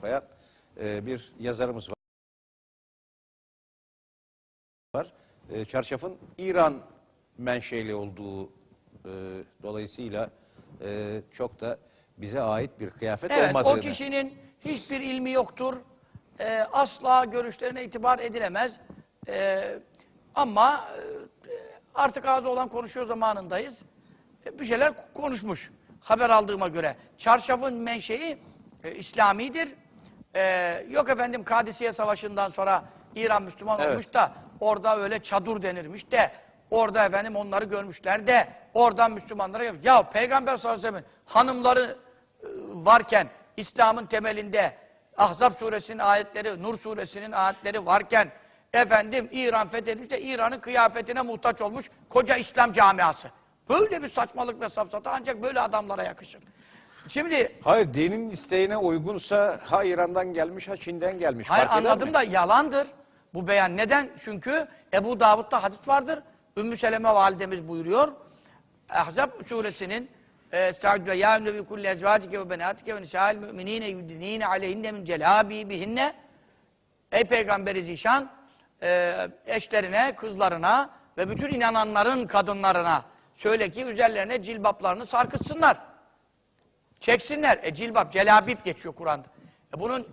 koyan e, bir yazarımız var. var. E, çarşafın İran menşeli olduğu e, dolayısıyla e, çok da bize ait bir kıyafet Evet, olmadığını. o kişinin hiçbir ilmi yoktur. Ee, asla görüşlerine itibar edilemez. Ee, ama e, artık ağzı olan konuşuyor zamanındayız. E, bir şeyler konuşmuş. Haber aldığıma göre. Çarşafın menşei e, İslamidir. E, yok efendim Kadisiye Savaşı'ndan sonra İran Müslüman Evet. olmuş da orada öyle çadır denirmiş de orada efendim onları görmüşler de oradan Müslümanlara gelmiş. Ya Peygamber sallallahu aleyhi ve sellem'in hanımları e, varken İslam'ın temelinde Ahzab suresinin ayetleri, Nur suresinin ayetleri varken efendim İran fethedilmiş de İran'ın kıyafetine muhtaç olmuş koca İslam camiası. Böyle bir saçmalık ve safsata ancak böyle adamlara yakışır. Şimdi Hayır dinin isteğine uygunsa ha İran'dan gelmiş ha Çin'den gelmiş. Hayır Fark eder anladım mi? da yalandır bu beyan. Neden? Çünkü Ebu Davud'da hadis vardır. Ümmü Seleme validemiz buyuruyor. Ahzab suresinin Estaizu ve ya nebi kulli ezvacike ve benatike ve nisa'il müminine yudinine aleyhinne min celabi bihinne Ey Peygamberi Zişan e, eşlerine, kızlarına ve bütün inananların kadınlarına söyle ki üzerlerine cilbaplarını sarkıtsınlar. Çeksinler. E cilbap, celabip geçiyor Kur'an'da. E bunun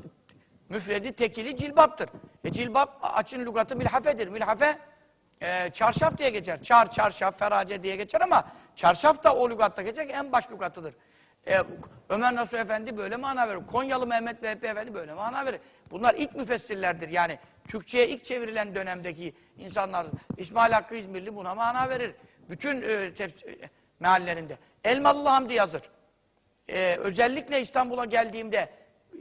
müfredi tekili cilbaptır. E cilbap açın lügatı milhafedir. Milhafe e, çarşaf diye geçer. Çar, çarşaf, ferace diye geçer ama çarşaf da o lügatta geçer en baş lügatıdır. E, Ömer Nasuh Efendi böyle mana verir. Konyalı Mehmet Vehbi Efendi böyle mana verir. Bunlar ilk müfessirlerdir. Yani Türkçe'ye ilk çevrilen dönemdeki insanlar. İsmail Hakkı İzmirli buna mana verir. Bütün e, e, meallerinde. Elmalı Hamdi yazır. Ee, özellikle İstanbul'a geldiğimde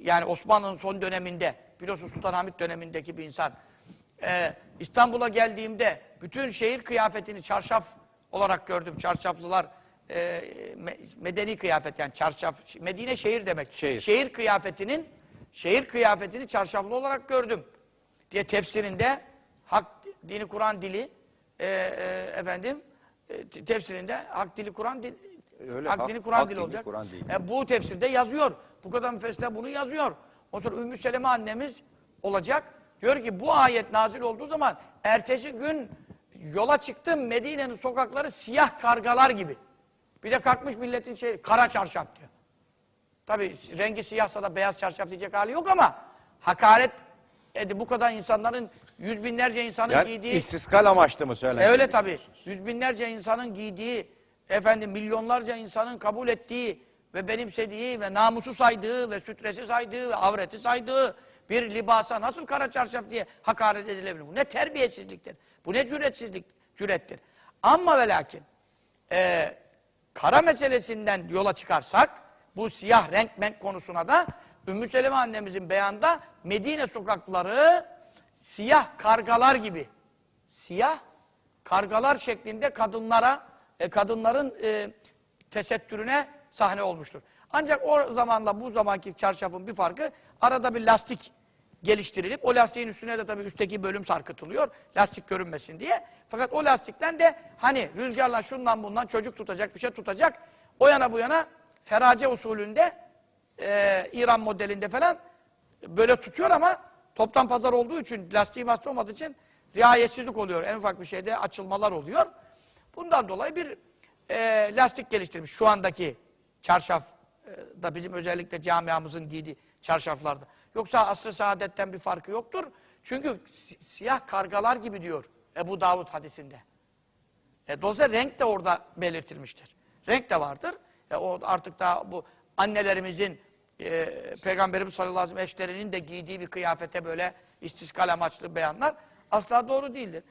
yani Osmanlı'nın son döneminde biliyorsun Sultanahmet dönemindeki bir insan ee, İstanbul'a geldiğimde bütün şehir kıyafetini çarşaf olarak gördüm. Çarşaflılar e, me- medeni kıyafet yani çarşaf Medine şehir demek. Şehir. kıyafetinin şehir kıyafetini çarşaflı olarak gördüm diye tefsirinde hak dini Kur'an dili e, e, efendim e, te- tefsirinde hak dili Kur'an dili Öyle, hak, hak- dini Kur'an dili dini, olacak. Kur'an dili. E, bu tefsirde yazıyor. Bu kadar müfessirler bunu yazıyor. O sonra Ümmü Seleme annemiz olacak. Diyor ki bu ayet nazil olduğu zaman ertesi gün yola çıktım Medine'nin sokakları siyah kargalar gibi. Bir de kalkmış milletin şey kara çarşaf diyor. Tabii rengi siyahsa da beyaz çarşaf diyecek hali yok ama hakaret edi bu kadar insanların yüz binlerce insanın Yani giydiği istiskal amaçlı mı söylenmiş? e öyle tabii. Yüz binlerce insanın giydiği, efendim milyonlarca insanın kabul ettiği ve benimsediği ve namusu saydığı ve sütresi saydığı ve avreti saydığı bir libasa nasıl kara çarşaf diye hakaret edilebilir? Bu ne terbiyesizliktir. Bu ne cüretsizlik, cürettir. Ama ve lakin e, kara meselesinden yola çıkarsak bu siyah renk menk konusuna da Ümmü Seleme annemizin beyanda Medine sokakları siyah kargalar gibi siyah kargalar şeklinde kadınlara, e, kadınların e, tesettürüne sahne olmuştur. Ancak o zamanla bu zamanki çarşafın bir farkı arada bir lastik geliştirilip o lastiğin üstüne de tabii üstteki bölüm sarkıtılıyor lastik görünmesin diye. Fakat o lastikten de hani rüzgarla şundan bundan çocuk tutacak bir şey tutacak o yana bu yana ferace usulünde e, İran modelinde falan böyle tutuyor ama toptan pazar olduğu için lastiği masraf olmadığı için riayetsizlik oluyor. En ufak bir şeyde açılmalar oluyor. Bundan dolayı bir e, lastik geliştirmiş şu andaki çarşaf e, da bizim özellikle camiamızın giydiği çarşaflarda. Yoksa asr-ı saadetten bir farkı yoktur. Çünkü si- siyah kargalar gibi diyor Ebu Davud hadisinde. E, dolayısıyla renk de orada belirtilmiştir. Renk de vardır. E, o artık daha bu annelerimizin e, Peygamberimiz sallallahu aleyhi ve sellem eşlerinin de giydiği bir kıyafete böyle istiskal amaçlı beyanlar asla doğru değildir.